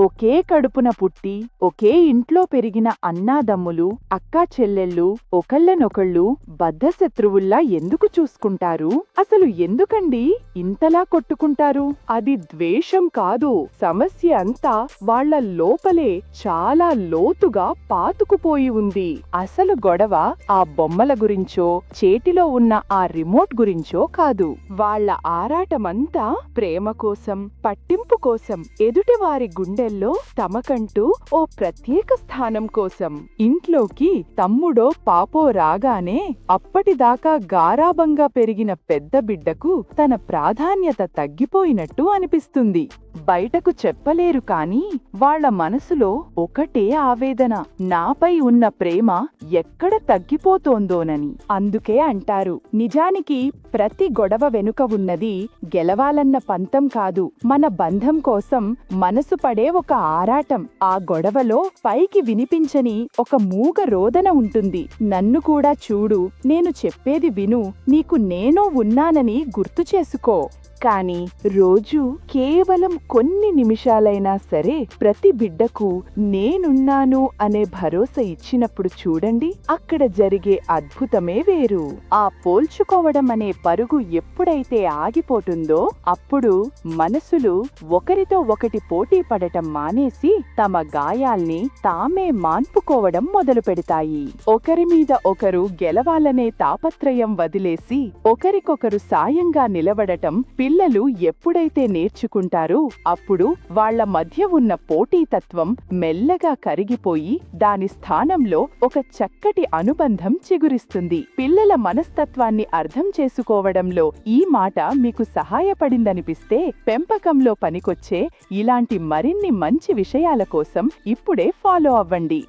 ఒకే కడుపున పుట్టి ఒకే ఇంట్లో పెరిగిన అన్నాదమ్ములు అక్కా చెల్లెళ్ళు ఒకళ్ళనొకళ్ళు బద్ధశత్రువుల్లా ఎందుకు చూసుకుంటారు? అసలు ఎందుకండి ఇంతలా కొట్టుకుంటారు? అది ద్వేషం కాదు. సమస్య అంతా వాళ్ళ లోపలే చాలా లోతుగా పాతుకుపోయి ఉంది. అసలు గొడవ ఆ బొమ్మల గురించో చేతిలో ఉన్న ఆ రిమోట్ గురించో కాదు. వాళ్ళ ఆరాటమంతా ప్రేమ కోసం పట్టింపు కోసం ఎదుటివారి గుండె గుండెల్లో తమకంటూ ఓ ప్రత్యేక స్థానం కోసం. ఇంట్లోకి తమ్ముడో పాపో రాగానే అప్పటిదాకా గారాబంగా పెరిగిన పెద్ద బిడ్డకు తన ప్రాధాన్యత తగ్గిపోయినట్టు అనిపిస్తుంది. బయటకు చెప్పలేరు కాని వాళ్ళ మనసులో ఒకటే ఆవేదన నాపై ఉన్న ప్రేమ ఎక్కడ తగ్గిపోతోందోనని. అందుకే అంటారు నిజానికి ప్రతి గొడవ వెనుక ఉన్నది గెలవాలన్న పంతం కాదు మన బంధం కోసం మనసు పడే ఒక ఆరాటం. ఆ గొడవలో పైకి వినిపించని ఒక మూగ రోదన ఉంటుంది. నన్ను కూడా చూడు. నేను చెప్పేది విను. నీకు నేనో ఉన్నానని గుర్తు చేసుకో. కానీ రోజు కేవలం కొన్ని నిమిషాలైనా సరే ప్రతి బిడ్డకు నేనున్నాను అనే భరోసా ఇచ్చినప్పుడు చూడండి అక్కడ జరిగే అద్భుతమే వేరు. ఆ పోల్చుకోవడం అనే పరుగు ఎప్పుడైతే ఆగిపోతుందో అప్పుడు మనసులు ఒకరితో ఒకటి పోటీ పడటం మానేసి తమ గాయాల్ని తామే మాన్పుకోవడం మొదలు పెడతాయి. ఒకరి మీద ఒకరు గెలవాలనే తాపత్రయం వదిలేసి ఒకరికొకరు సాయంగా నిలబడటం పిల్లలు ఎప్పుడైతే నేర్చుకుంటారో అప్పుడు వాళ్ళ మధ్య ఉన్న పోటీతత్వం మెల్లగా కరిగిపోయి దాని స్థానంలో ఒక చక్కటి అనుబంధం చిగురిస్తుంది. పిల్లల మనస్తత్వాన్ని అర్థం చేసుకోవడంలో ఈ మాట మీకు సహాయపడిందనిపిస్తే పెంపకంలో పనికొచ్చే ఇలాంటి మరిన్ని మంచి విషయాల కోసం ఇప్పుడే ఫాలో అవ్వండి.